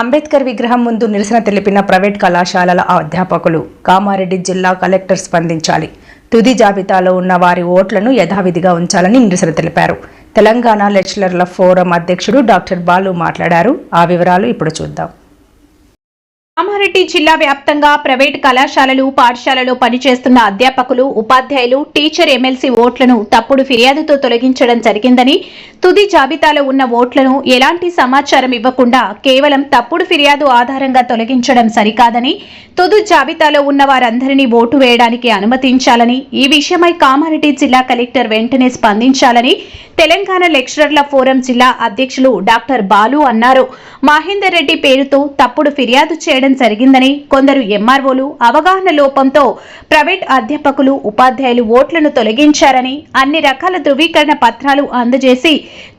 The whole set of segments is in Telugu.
అంబేద్కర్ విగ్రహం ముందు నిరసన తెలిపిన ప్రైవేట్ కళాశాలల అధ్యాపకులు కామారెడ్డి జిల్లా కలెక్టర్ స్పందించాలి. తుది జాబితాలో ఉన్న వారి ఓట్లను యథావిధిగా ఉంచాలని నిరసన తెలిపారు. తెలంగాణ లెక్చరర్ల ఫోరం అధ్యక్షుడు డాక్టర్ బాలు మాట్లాడారు. ఆ వివరాలు ఇప్పుడు చూద్దాం. రంగారెడ్డి జిల్లా వ్యాప్తంగా ప్రైవేట్ కళాశాలలు పాఠశాలలో పనిచేస్తున్న అధ్యాపకులు ఉపాధ్యాయులు టీచర్ ఎమ్మెల్సీ ఓట్లను తప్పుడు ఫిర్యాదుతో తొలగించడం జరిగిందని తుది జాబితాలో ఉన్న ఓట్లను ఎలాంటి సమాచారం ఇవ్వకుండా కేవలం తప్పుడు ఫిర్యాదు ఆధారంగా తొలగించడం సరికాదని తుది జాబితాలో ఉన్న వారందరినీ ఓటు వేయడానికి అనుమతించాలని ఈ విషయమై కామారెడ్డి జిల్లా కలెక్టర్ వెంటనే స్పందించాలని తెలంగాణ లెక్చరర్ల ఫోరం జిల్లా అధ్యక్షులు డాక్టర్ బాలు అన్నారు. మహేందర్ రెడ్డి పేరుతో తప్పుడు ఫిర్యాదు చేయడం జరిగిందని కొందరు ఎంఆర్ఓలు అవగాహన లోపంతో ప్రైవేట్ అధ్యాపకులు ఉపాధ్యాయులు ఓట్లను తొలగించారని అన్ని రకాల ధృవీకరణ పత్రాలు అందజేసి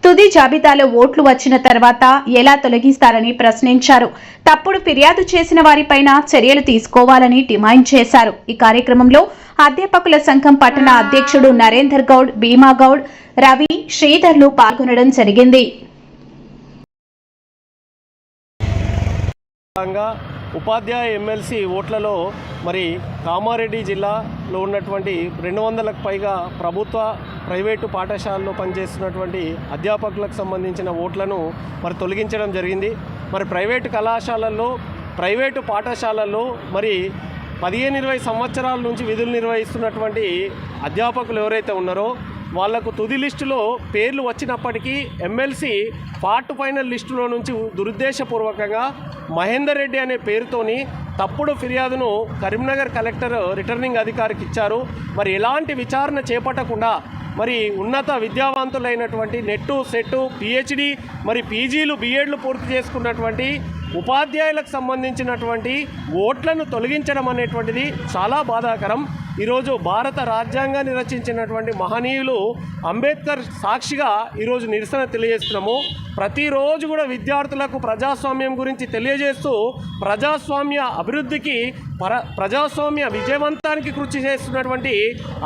తుది జాబితాలో ఓట్లు వచ్చిన తర్వాత ఎలా తొలగిస్తారని ప్రశ్నించారు. తప్పుడు ఫిర్యాదు చేసిన వారిపైన చర్యలు తీసుకోవాలని డిమాండ్ చేశారు. ఈ కార్యక్రమంలో అధ్యాపకుల సంఘం పట్టణ అధ్యక్షుడు నరేందర్ గౌడ్ భీమా గౌడ్ రవి శ్రీధర్లు పాల్గొనడం జరిగింది. ఉపాధ్యాయ ఎమ్మెల్సీ ఓట్లలో మరి కామారెడ్డి జిల్లాలో ఉన్నటువంటి రెండు వందలకు పైగా ప్రభుత్వ ప్రైవేటు పాఠశాలలో పనిచేస్తున్నటువంటి అధ్యాపకులకు సంబంధించిన ఓట్లను మరి తొలగించడం జరిగింది. మరి ప్రైవేటు కళాశాలల్లో ప్రైవేటు పాఠశాలల్లో మరి పదిహేను ఇరవై సంవత్సరాల నుంచి విధులు నిర్వహిస్తున్నటువంటి అధ్యాపకులు ఎవరైతే ఉన్నారో వాళ్ళకు తుది లిస్టులో పేర్లు వచ్చినప్పటికీ ఎమ్మెల్సీ పార్ట్ ఫైనల్ లిస్టులో నుంచి దురుద్దేశపూర్వకంగా మహేందర్ రెడ్డి అనే పేరుతోని తప్పుడు ఫిర్యాదును కరీంనగర్ కలెక్టర్ రిటర్నింగ్ అధికారికి ఇచ్చారు. మరి ఎలాంటి విచారణ చేపట్టకుండా మరి ఉన్నత విద్యావంతులైనటువంటి నెట్టు సెట్టు పిహెచ్డి మరి పీజీలు బీఎడ్లు పూర్తి చేసుకున్నటువంటి ఉపాధ్యాయులకు సంబంధించినటువంటి ఓట్లను తొలగించడం అనేటువంటిది చాలా బాధాకరం. ఈరోజు భారత రాజ్యాంగాన్ని రచించినటువంటి మహనీయులు అంబేద్కర్ సాక్షిగా ఈరోజు నిరసన తెలియజేస్తున్నాము. ప్రతిరోజు కూడా విద్యార్థులకు ప్రజాస్వామ్యం గురించి తెలియజేస్తూ ప్రజాస్వామ్య అభివృద్ధికి పర ప్రజాస్వామ్య విజయవంతానికి కృషి చేస్తున్నటువంటి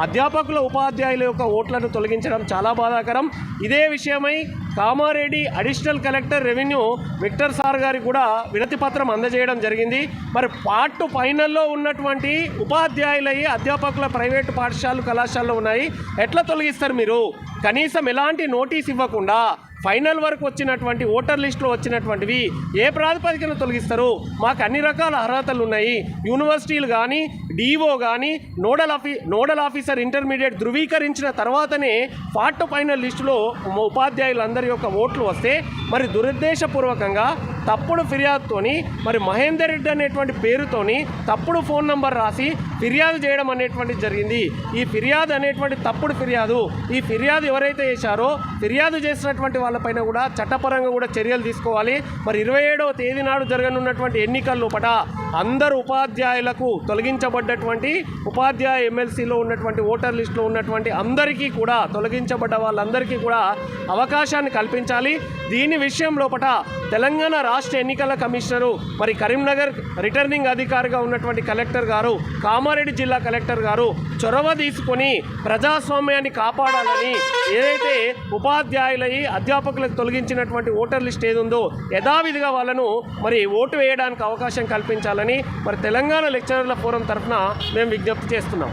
అధ్యాపకుల ఉపాధ్యాయుల యొక్క ఓట్లను తొలగించడం చాలా బాధాకరం. ఇదే విషయమై Kamareddy additional collector revenue Victor sir గారికి కూడా వినతి పత్రం అందజేయడం జరిగింది. మరి పార్ట్ ఫైనల్లో ఉన్నటువంటి ఉపాధ్యాయులయ్యి అధ్యాపకుల ప్రైవేటు పాఠశాలలు కళాశాలలు ఉన్నాయి. ఎట్లా తొలగిస్తారు మీరు? కనీసం ఎలాంటి నోటీస్ ఇవ్వకుండా ఫైనల్ వరకు వచ్చినటువంటి ఓటర్ లిస్టులో వచ్చినటువంటివి ఏ ప్రాతిపదికన తొలగిస్తారు? మాకు అన్ని రకాల అర్హతలు ఉన్నాయి. యూనివర్సిటీలు కానీ డిఓ కానీ నోడల్ ఆఫీ నోడల్ ఆఫీసర్ ఇంటర్మీడియట్ ధృవీకరించిన తర్వాతనే పార్ట్ ఫైనల్ లిస్టులో ఉపాధ్యాయులందరి యొక్క ఓట్లు వస్తే మరి దురుద్దేశపూర్వకంగా తప్పుడు ఫిర్యాదుతోని మరి మహేందర్ రెడ్డి అనేటువంటి పేరుతోని తప్పుడు ఫోన్ నంబర్ రాసి ఫిర్యాదు చేయడం అనేటువంటిది జరిగింది. ఈ ఫిర్యాదు అనేటువంటి తప్పుడు ఫిర్యాదు ఈ ఫిర్యాదు ఎవరైతే చేశారో ఫిర్యాదు చేసినటువంటి వాళ్ళపైన కూడా చట్టపరంగా కూడా చర్యలు తీసుకోవాలి. మరి ఇరవై ఏడవ తేదీ నాడు జరగనున్నటువంటి ఎన్నికల లోపల అందరు ఉపాధ్యాయులకు తొలగించబడ్డటువంటి ఉపాధ్యాయ ఎమ్మెల్సీలో ఉన్నటువంటి ఓటర్ లిస్టులో ఉన్నటువంటి అందరికీ కూడా తొలగించబడ్డ వాళ్ళందరికీ కూడా అవకాశాన్ని కల్పించాలి. దీని విషయం లోపల తెలంగాణ రాష్ట్ర ఎన్నికల కమిషనరు మరి కరీంనగర్ రిటర్నింగ్ అధికారిగా ఉన్నటువంటి కలెక్టర్ గారు కామారెడ్డి జిల్లా కలెక్టర్ గారు చొరవ తీసుకొని ప్రజాస్వామ్యాన్ని కాపాడాలని ఏదైతే ఉపాధ్యాయులై అధ్యాపకులకు తొలగించినటువంటి ఓటర్ లిస్ట్ ఏది ఉందో యథావిధిగా వాళ్ళను మరి ఓటు వేయడానికి అవకాశం కల్పించాలని మరి తెలంగాణ లెక్చరర్ల ఫోరం తరఫున మేము విజ్ఞప్తి చేస్తున్నాం.